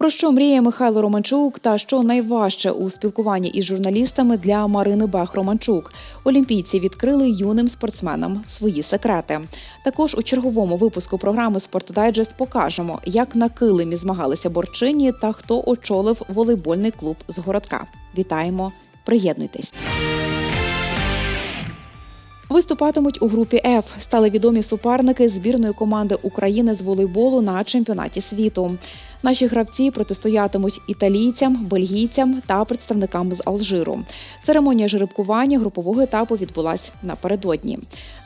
Про що мріє Михайло Романчук та що найважче у спілкуванні із журналістами для Марини Бах Романчук? Олімпійці відкрили юним спортсменам свої секрети. Також у черговому випуску програми «Спортдайджест» покажемо, як на килимі змагалися борчині та хто очолив волейбольний клуб з городка. Вітаємо! Приєднуйтесь! Виступатимуть у групі F. Стали відомі суперники збірної команди України з волейболу на чемпіонаті світу. Наші гравці протистоятимуть італійцям, бельгійцям та представникам з Алжиру. Церемонія жеребкування групового етапу відбулась напередодні.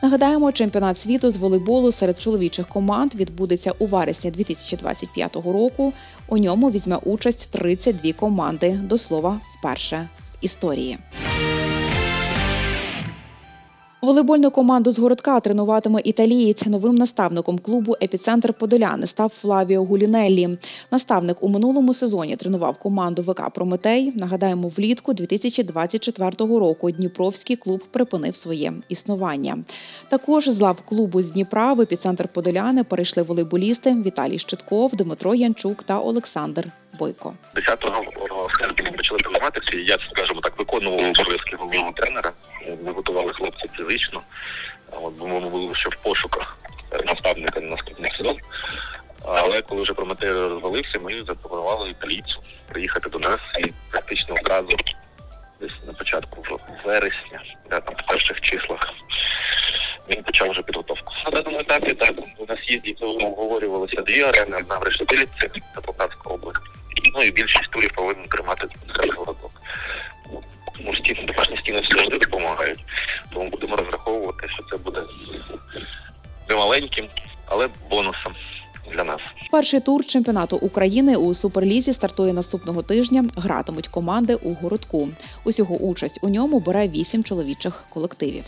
Нагадаємо, чемпіонат світу з волейболу серед чоловічих команд відбудеться у вересні 2025 року. У ньому візьме участь 32 команди. До слова, вперше в історії. Волейбольну команду з городка тренуватиме італієць. Новим наставником клубу Епіцентр Подоляни став Флавіо Гулінеллі. Наставник у минулому сезоні тренував команду ВК Прометей. Нагадаємо, влітку 2024 року Дніпровський клуб припинив своє існування. Також з лав клубу з Дніпра в епіцентр Подоляни перейшли волейболісти Віталій Щитков, Дмитро Янчук та Олександр Бойко. 10-го серпня ми почали тренуватися, я, скажімо так, виконував обов'язки головного тренера. Ми готували хлопців фізично, от, бо ми були ще в пошуках наставника на наступний сезон. Але коли вже Прометей розвалився, ми запропонували італійцю приїхати до нас і практично одразу десь на початку вересня, да, там в перших числах. Він почав вже підготовку. На даному етапі так у нас є дійсно обговорювалися дві арени, одна в це це Полтавська область. Ну і більшість турів повинен тримати немаленьким, але бонусом для нас. Перший тур чемпіонату України у суперлізі стартує наступного тижня. Гратимуть команди у городку. Усього участь у ньому бере вісім чоловічих колективів.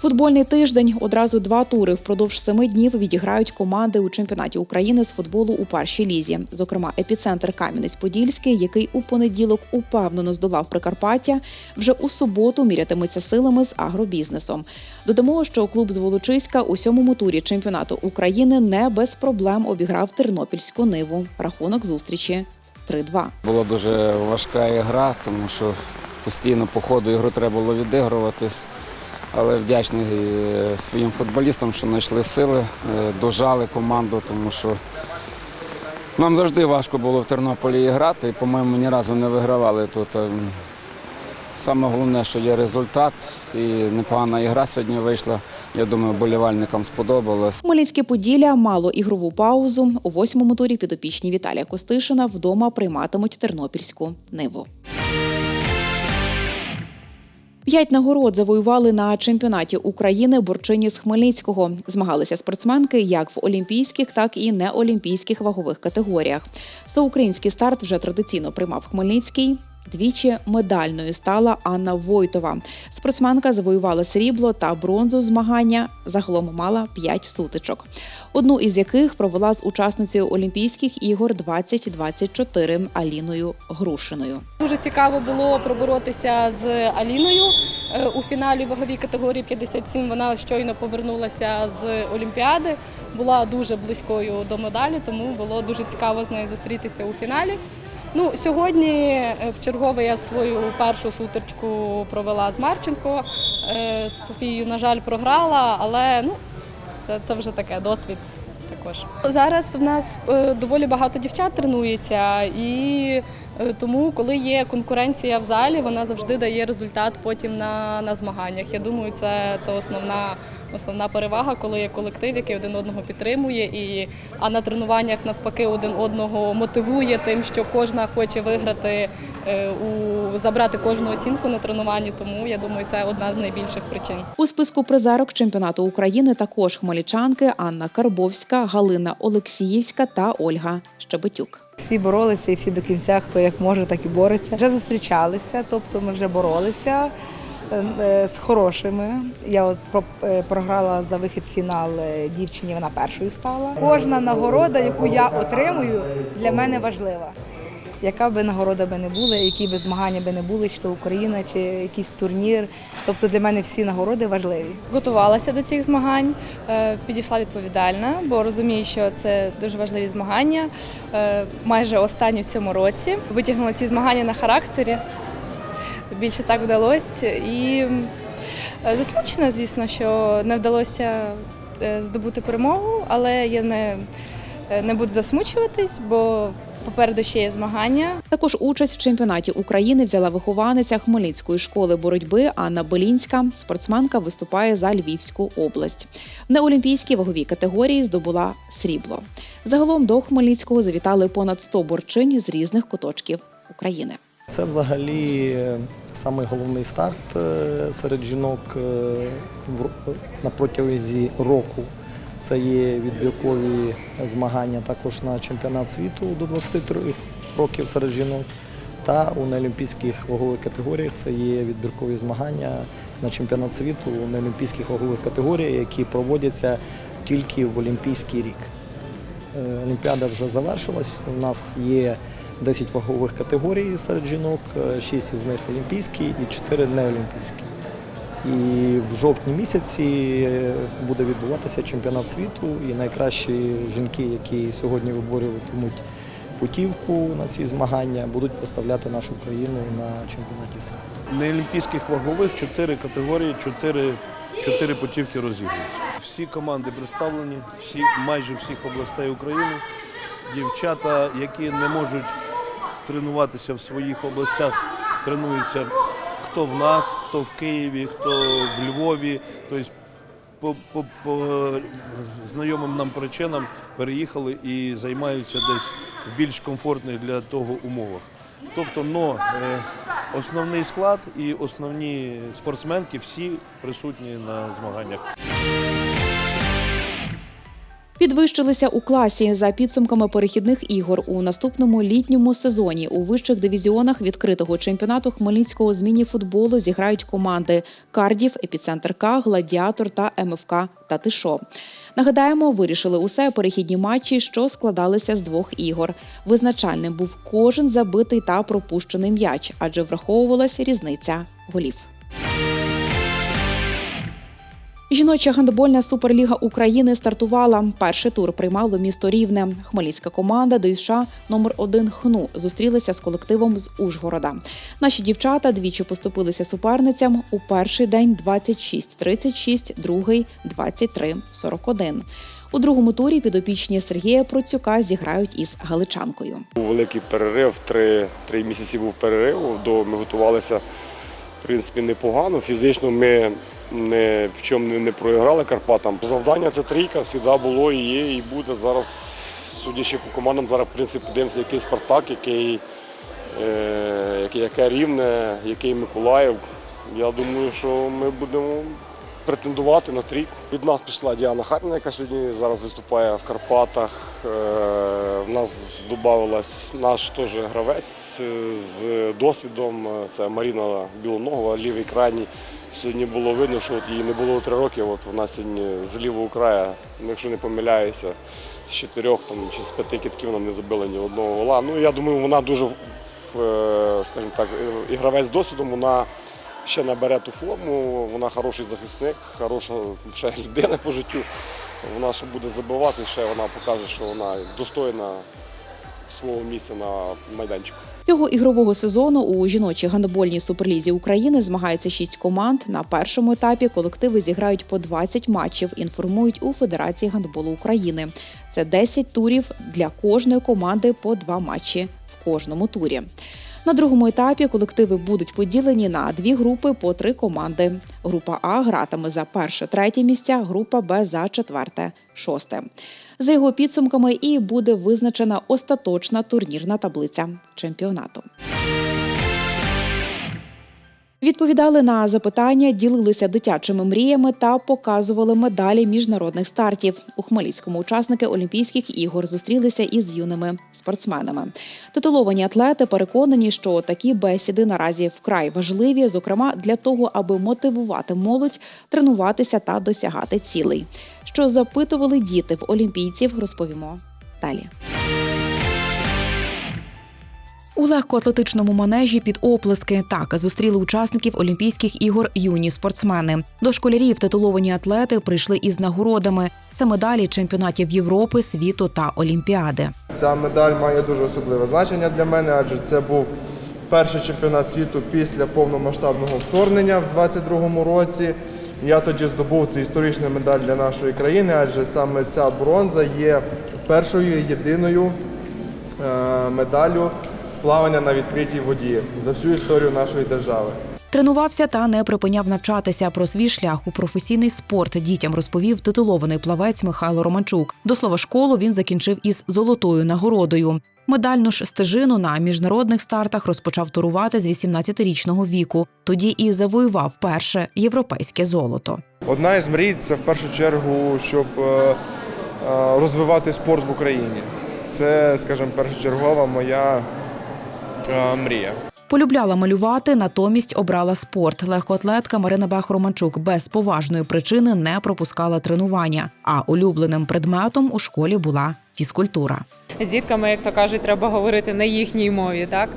Футбольний тиждень одразу два тури впродовж семи днів відіграють команди у чемпіонаті України з футболу у першій лізі. Зокрема, епіцентр Кам'янець-Подільський, який у понеділок упевнено здолав Прикарпаття, вже у суботу мірятиметься силами з агробізнесом. Додамо, що клуб з Волочиська у сьомому турі чемпіонату України не без проблем обіграв тернопільську ниву. Рахунок зустрічі 3-2. Була дуже важка ігра, тому що постійно по ходу ігру треба було відігруватись. Але вдячний е, своїм футболістам, що знайшли сили, е, дожали команду, тому що нам завжди важко було в Тернополі грати і, по-моєму, ні разу не вигравали тут. Ем, Саме головне, що є результат, і непогана ігра сьогодні вийшла. Я думаю, болівальникам сподобалось. Хмельницьке Поділля мало ігрову паузу. У восьмому турі підопічні Віталія Костишина вдома прийматимуть тернопільську ниву. П'ять нагород завоювали на чемпіонаті України борчині з Хмельницького. Змагалися спортсменки як в олімпійських, так і неолімпійських вагових категоріях. Всеукраїнський старт вже традиційно приймав Хмельницький. Двічі медальною стала Анна Войтова. Спортсменка завоювала срібло та бронзу змагання. Загалом мала п'ять сутичок. Одну із яких провела з учасницею Олімпійських ігор 2024 Аліною Грушиною. Дуже цікаво було проборотися з Аліною е, у фіналі ваговій категорії 57. Вона щойно повернулася з Олімпіади, була дуже близькою до медалі, тому було дуже цікаво з нею зустрітися у фіналі. Ну, сьогодні е, в чергове я свою першу сутичку провела з Марченко. Е, З Софією, на жаль, програла, але ну, це, це вже таке досвід також. Зараз в нас е, доволі багато дівчат тренується, і тому, коли є конкуренція в залі, вона завжди дає результат потім на, на змаганнях. Я думаю, це, це основна, основна перевага, коли є колектив, який один одного підтримує, і, а на тренуваннях навпаки один одного мотивує тим, що кожна хоче виграти, е, у, забрати кожну оцінку на тренуванні. Тому я думаю, це одна з найбільших причин. У списку призерок чемпіонату України також хмельничанки Анна Карбовська, Галина Олексіївська та Ольга Щебетюк. Всі боролися і всі до кінця, хто як може, так і бореться. Вже зустрічалися, тобто ми вже боролися з хорошими. Я от е, програла за вихід в фінал е, дівчині, вона першою стала. Кожна нагорода, яку я отримую, для мене важлива. яка би нагорода би не була, які би змагання би не були, чи то Україна, чи якийсь турнір. Тобто для мене всі нагороди важливі. Готувалася до цих змагань, е, підійшла відповідальна, бо розумію, що це дуже важливі змагання. Е, Майже останні в цьому році. Витягнула ці змагання на характері. Більше так вдалося. І е, засмучена, звісно, що не вдалося е, здобути перемогу, але я не, е, не буду засмучуватись, бо попереду ще є змагання. Також участь в чемпіонаті України взяла вихованиця Хмельницької школи боротьби Анна Белінська. Спортсменка виступає за Львівську область. В неолімпійській ваговій категорії здобула срібло. Загалом до Хмельницького завітали понад 100 борчинь з різних куточків України. Це взагалі е, самий головний старт е, серед жінок е, на протязі року. Це є відбіркові змагання також на чемпіонат світу до 23 років серед жінок. Та у неолімпійських вагових категоріях це є відбіркові змагання на чемпіонат світу у неолімпійських вагових категоріях, які проводяться тільки в Олімпійський рік. Олімпіада вже завершилась. У нас є 10 вагових категорій серед жінок, 6 із них олімпійські і 4 неолімпійські. І в жовтні місяці е, буде відбуватися чемпіонат світу, і найкращі жінки, які сьогодні виборюватимуть путівку на ці змагання, будуть представляти нашу країну на чемпіонаті світу. Неолімпійських вагових чотири категорії, чотири, чотири путівки розігруються. Всі команди представлені, всі, майже всіх областей України. Дівчата, які не можуть тренуватися в своїх областях, тренуються хто в нас, хто в Києві, хто в Львові. Тобто по, по, по знайомим нам причинам переїхали і займаються десь в більш комфортних для того умовах. Тобто, но е, основний склад і основні спортсменки всі присутні на змаганнях. Підвищилися у класі за підсумками перехідних ігор у наступному літньому сезоні. У вищих дивізіонах відкритого чемпіонату Хмельницького з міні-футболу зіграють команди Кардів, Епіцентр К, Гладіатор та МФК Татишо. Нагадаємо, вирішили усе перехідні матчі, що складалися з двох ігор. Визначальним був кожен забитий та пропущений м'яч, адже враховувалася різниця голів. Жіноча гандбольна суперліга України стартувала. Перший тур приймало місто Рівне. Хмельницька команда ДЮСШ номер 1 ХНУ зустрілися з колективом з Ужгорода. Наші дівчата двічі поступилися суперницям у перший день 26-36, другий 23-41. У другому турі підопічні Сергія Процюка зіграють із галичанкою. Був великий перерив, три, три місяці був перерив. До ми готувалися в принципі непогано. Фізично ми не в чому не, не проіграли Карпатам. Завдання це трійка, завжди було і є, і буде. Зараз, судячи по командам, зараз в принципі подивимося, який Спартак, який, е, який, яке рівне, який Миколаїв. Я думаю, що ми будемо претендувати на трійку. Від нас пішла Діана Харніна, яка сьогодні зараз виступає в Карпатах. Е, В нас додавалась наш теж гравець з досвідом. Це Маріна Білоногова, лівий крайній. Сьогодні було видно, що от їй не було три роки. От вона сьогодні з лівого краю, якщо не помиляюся, з чотирьох там, чи з п'яти китків вона не забила ні одного гола. Ну я думаю, вона дуже, е, скажімо так, е, і гравець з досвідом, вона ще набере ту форму, вона хороший захисник, хороша ще людина по життю. Вона ще буде забивати, ще вона покаже, що вона достойна свого місця на майданчику. Цього ігрового сезону у жіночій гандбольній суперлізі України змагається шість команд. На першому етапі колективи зіграють по 20 матчів. Інформують у Федерації гандболу України. Це 10 турів для кожної команди по два матчі в кожному турі. На другому етапі колективи будуть поділені на дві групи по три команди. Група А гратиме за перше, третє місця, група Б за четверте, шосте. За його підсумками і буде визначена остаточна турнірна таблиця чемпіонату. Відповідали на запитання, ділилися дитячими мріями та показували медалі міжнародних стартів. У Хмельницькому учасники Олімпійських ігор зустрілися із юними спортсменами. Титуловані атлети переконані, що такі бесіди наразі вкрай важливі, зокрема для того, аби мотивувати молодь, тренуватися та досягати цілей. Що запитували діти в олімпійців, розповімо далі. У легкоатлетичному манежі під оплески так зустріли учасників Олімпійських ігор юні спортсмени. До школярів титуловані атлети прийшли із нагородами. Це медалі чемпіонатів Європи, світу та Олімпіади. Ця медаль має дуже особливе значення для мене, адже це був перший чемпіонат світу після повномасштабного вторгнення в 22-му році. Я тоді здобув цю історичну медаль для нашої країни, адже саме ця бронза є першою єдиною е, медаллю з плавання на відкритій воді за всю історію нашої держави. Тренувався та не припиняв навчатися. Про свій шлях у професійний спорт дітям розповів титулований плавець Михайло Романчук. До слова, школу він закінчив із золотою нагородою. Медальну ж стежину на міжнародних стартах розпочав турувати з 18-річного віку. Тоді і завоював перше європейське золото. Одна із мрій це в першу чергу, щоб е, е, розвивати спорт в Україні. Це, скажімо, першочергова моя мрія. Полюбляла малювати, натомість обрала спорт. Легкоатлетка Марина Бех-Романчук без поважної причини не пропускала тренування. А улюбленим предметом у школі була фізкультура. З дітками, як то кажуть, треба говорити на їхній мові. Так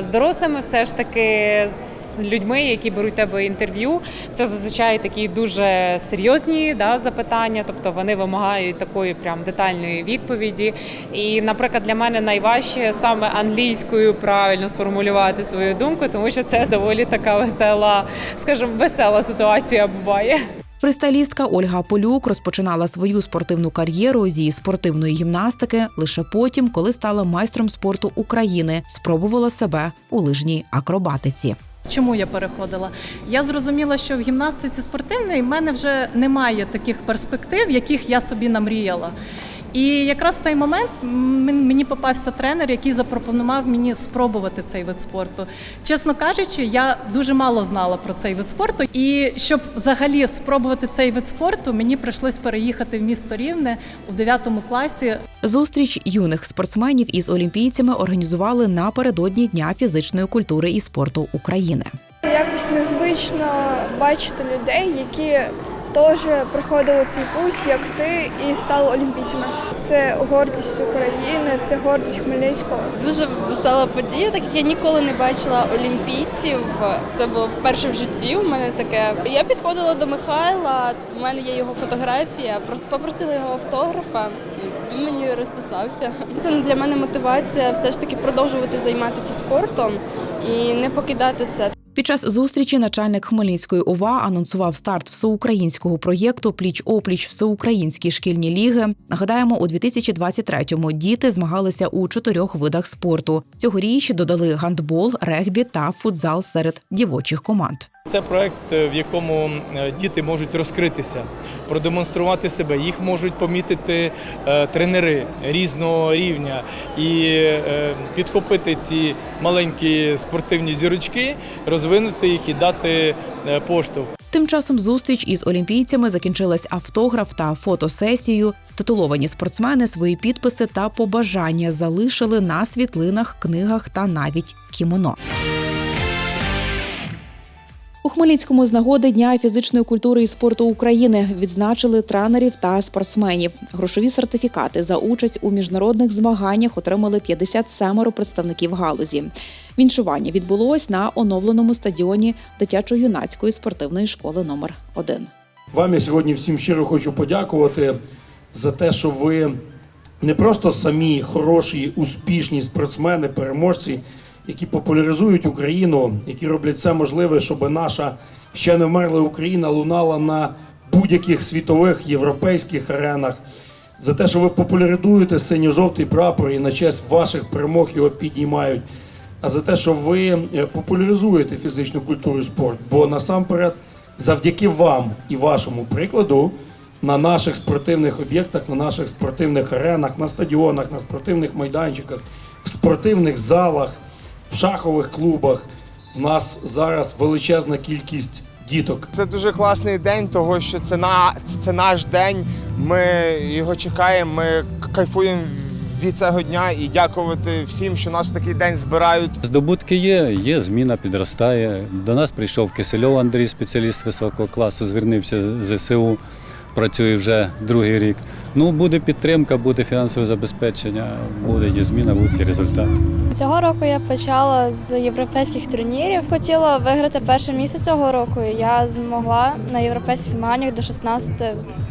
з дорослими, все ж таки, з людьми, які беруть тебе інтерв'ю, це зазвичай такі дуже серйозні да, запитання, тобто вони вимагають такої прям детальної відповіді. І, наприклад, для мене найважче саме англійською правильно сформулювати свою думку, тому що це доволі така весела, скажімо, весела ситуація буває. Фристайлістка Ольга Полюк розпочинала свою спортивну кар'єру зі спортивної гімнастики лише потім, коли стала майстром спорту України, спробувала себе у лижній акробатиці. Чому я переходила? Я зрозуміла, що в гімнастиці спортивній в мене вже немає таких перспектив, яких я собі намріяла. І якраз в той момент мені попався тренер, який запропонував мені спробувати цей вид спорту. Чесно кажучи, я дуже мало знала про цей вид спорту. І щоб взагалі спробувати цей вид спорту, мені прийшлось переїхати в місто Рівне у 9 класі. Зустріч юних спортсменів із олімпійцями організували напередодні Дня фізичної культури і спорту України. Якось незвично бачити людей, які теж проходили цей путь, як ти, і стали олімпійцями. Це гордість України, це гордість Хмельницького. Дуже весела подія, так як я ніколи не бачила олімпійців. Це було вперше в житті. У мене таке. Я підходила до Михайла. У мене є його фотографія. Просто попросила його автографа. Він мені розписався. Це для мене мотивація все ж таки продовжувати займатися спортом і не покидати це. Час зустрічі начальник Хмельницької ОВА анонсував старт всеукраїнського проєкту Пліч опліч всеукраїнські шкільні ліги. Нагадаємо, у 2023-му діти змагалися у чотирьох видах спорту. Цьогоріч додали гандбол, регбі та футзал серед дівочих команд. Це проект, в якому е, діти можуть розкритися, продемонструвати себе. Їх можуть помітити е, тренери різного рівня і е, підхопити ці маленькі спортивні зірочки, розвинути їх і дати е, поштовх. Тим часом зустріч із олімпійцями закінчилась автограф та фотосесією. Титуловані спортсмени свої підписи та побажання залишили на світлинах, книгах та навіть кімоно. У Хмельницькому з нагоди Дня фізичної культури і спорту України відзначили тренерів та спортсменів. Грошові сертифікати за участь у міжнародних змаганнях отримали 57 представників галузі. Віншування відбулось на оновленому стадіоні дитячо-юнацької спортивної школи номер 1 Вам я сьогодні всім щиро хочу подякувати за те, що ви не просто самі хороші, успішні спортсмени, переможці, які популяризують Україну, які роблять все можливе, щоб наша ще не вмерла Україна лунала на будь-яких світових європейських аренах. За те, що ви популяризуєте синьо-жовтий прапор і на честь ваших перемог його піднімають. А за те, що ви е, популяризуєте фізичну культуру і спорт. Бо насамперед, завдяки вам і вашому прикладу, на наших спортивних об'єктах, на наших спортивних аренах, на стадіонах, на спортивних майданчиках, в спортивних залах, в шахових клубах. У нас зараз величезна кількість діток. Це дуже класний день, того що це на це наш день. Ми його чекаємо. Ми кайфуємо від цього дня і дякувати всім, що нас в такий день збирають. Здобутки є, є зміна підростає. До нас прийшов Кисельов Андрій, спеціаліст високого класу, звернувся з ЗСУ, працює вже другий рік. Ну, буде підтримка, буде фінансове забезпечення, буде і зміна, буде і результат. Цього року я почала з європейських турнірів. Хотіла виграти перше місце цього року. Я змогла на європейських змаганнях до 16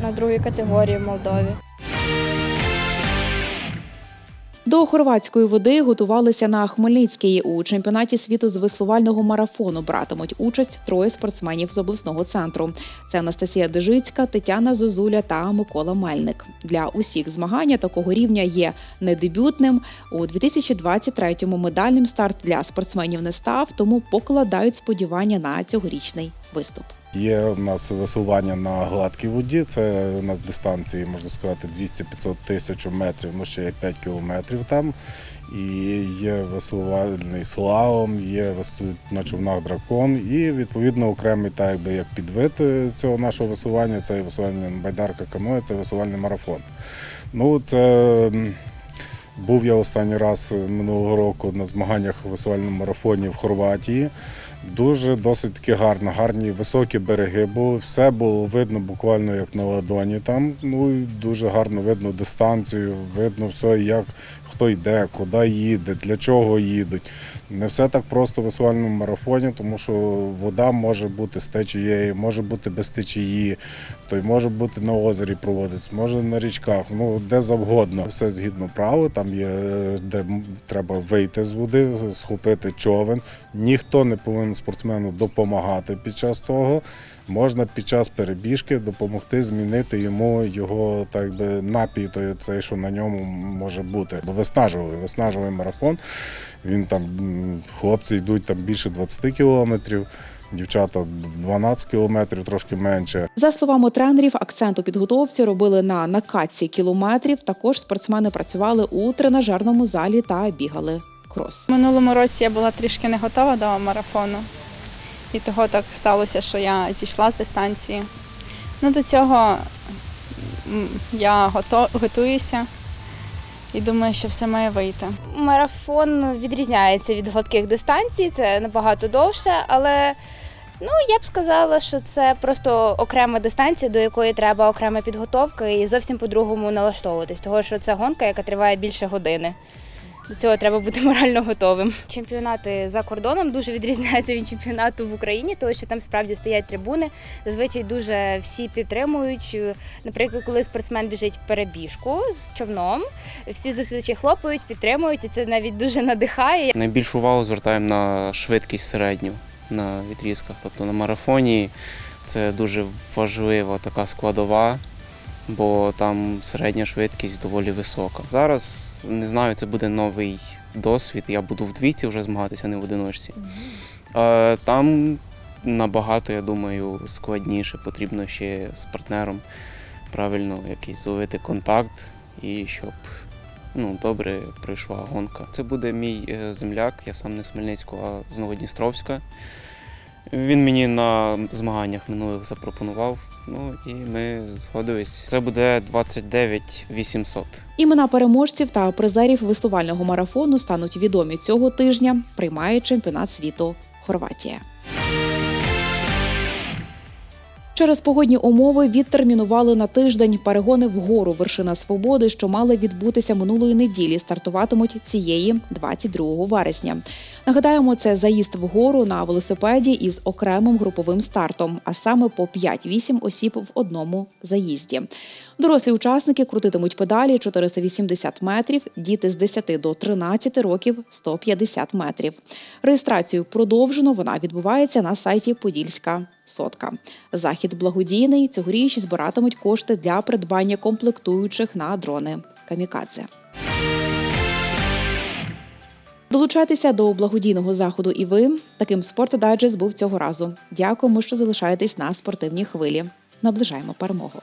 на другій категорії в Молдові. До хорватської води готувалися на Хмельницькій. У чемпіонаті світу з веслувального марафону братимуть участь троє спортсменів з обласного центру. Це Анастасія Дежицька, Тетяна Зозуля та Микола Мельник. Для усіх змагання такого рівня є недебютним. У 2023-му медальним старт для спортсменів не став, тому покладають сподівання на цьогорічний виступ. Є у нас веслування на гладкій воді. Це у нас дистанції, можна сказати, 200-500 тисяч метрів, ну ще є 5 кілометрів там. І є веслувальний слалом, є на човнах дракон. І відповідно окремий так якби як підвид е, цього нашого веслування, це веслування байдарка каноє, це веслувальний марафон. Ну, це був я останній раз минулого року на змаганнях у висувальному марафоні в Хорватії. Дуже досить таки гарно, гарні високі береги, бо все було видно буквально як на ладоні. Там ну дуже гарно видно дистанцію, видно все, як хто йде, куди їде, для чого їдуть. Не все так просто в веслувальному марафоні, тому що вода може бути з течією, може бути без течії, то й може бути на озері проводитись, може на річках, ну де завгодно. Все згідно правил, там є де треба вийти з води, схопити човен. Ніхто не повинен спортсмену допомагати під час того. Можна під час перебіжки допомогти змінити йому його так би напій, той цей, що на ньому може бути. Бо виснажували, виснажували марафон. Він там хлопці йдуть там більше 20 кілометрів, дівчата 12 кілометрів, трошки менше. За словами тренерів, акцент у підготовці робили на накатці кілометрів. Також спортсмени працювали у тренажерному залі та бігали крос. Минулому році я була трішки не готова до марафону, і того так сталося, що я зійшла з дистанції. Ну, до цього я готуюся і думаю, що все має вийти. Марафон відрізняється від гладких дистанцій, це набагато довше, але ну я б сказала, що це просто окрема дистанція, до якої треба окрема підготовка і зовсім по-другому налаштовуватись, того що це гонка, яка триває більше години. До цього треба бути морально готовим. Чемпіонати за кордоном дуже відрізняються від чемпіонату в Україні, тому що там справді стоять трибуни. Зазвичай дуже всі підтримують. Наприклад, коли спортсмен біжить перебіжку з човном, всі зазвичай хлопають, підтримують, і це навіть дуже надихає. Найбільшу увагу звертаємо на швидкість середню на відрізках. Тобто на марафоні це дуже важлива така складова, бо там середня швидкість доволі висока. Зараз не знаю, це буде новий досвід. Я буду в двійці вже змагатися, не в одиночці. Там набагато, я думаю, складніше. Потрібно ще з партнером правильно якийсь зловити контакт і щоб ну, добре пройшла гонка. Це буде мій е, земляк, я сам не з Хмельницького, а з Новодністровська. Він мені на змаганнях минулих запропонував. Ну і ми згодились. Це буде 29 800. Імена переможців та призерів веслувального марафону стануть відомі цього тижня. Приймає чемпіонат світу Хорватія. Через погодні умови відтермінували на тиждень перегони вгору вершина свободи, що мали відбутися минулої неділі. Стартуватимуть цієї 22 вересня. Нагадаємо, це заїзд вгору на велосипеді із окремим груповим стартом, а саме по 5-8 осіб в одному заїзді. Дорослі учасники крутитимуть педалі 480 метрів, діти з 10 до 13 років 150 метрів. Реєстрацію продовжено. Вона відбувається на сайті Подільська сотка. Захід благодійний. Цьогоріч збиратимуть кошти для придбання комплектуючих на дрони Камікадзе. Долучайтеся до благодійного заходу і ви. Таким спортдайджест був цього разу. Дякуємо, що залишаєтесь на спортивній хвилі. Наближаємо перемогу.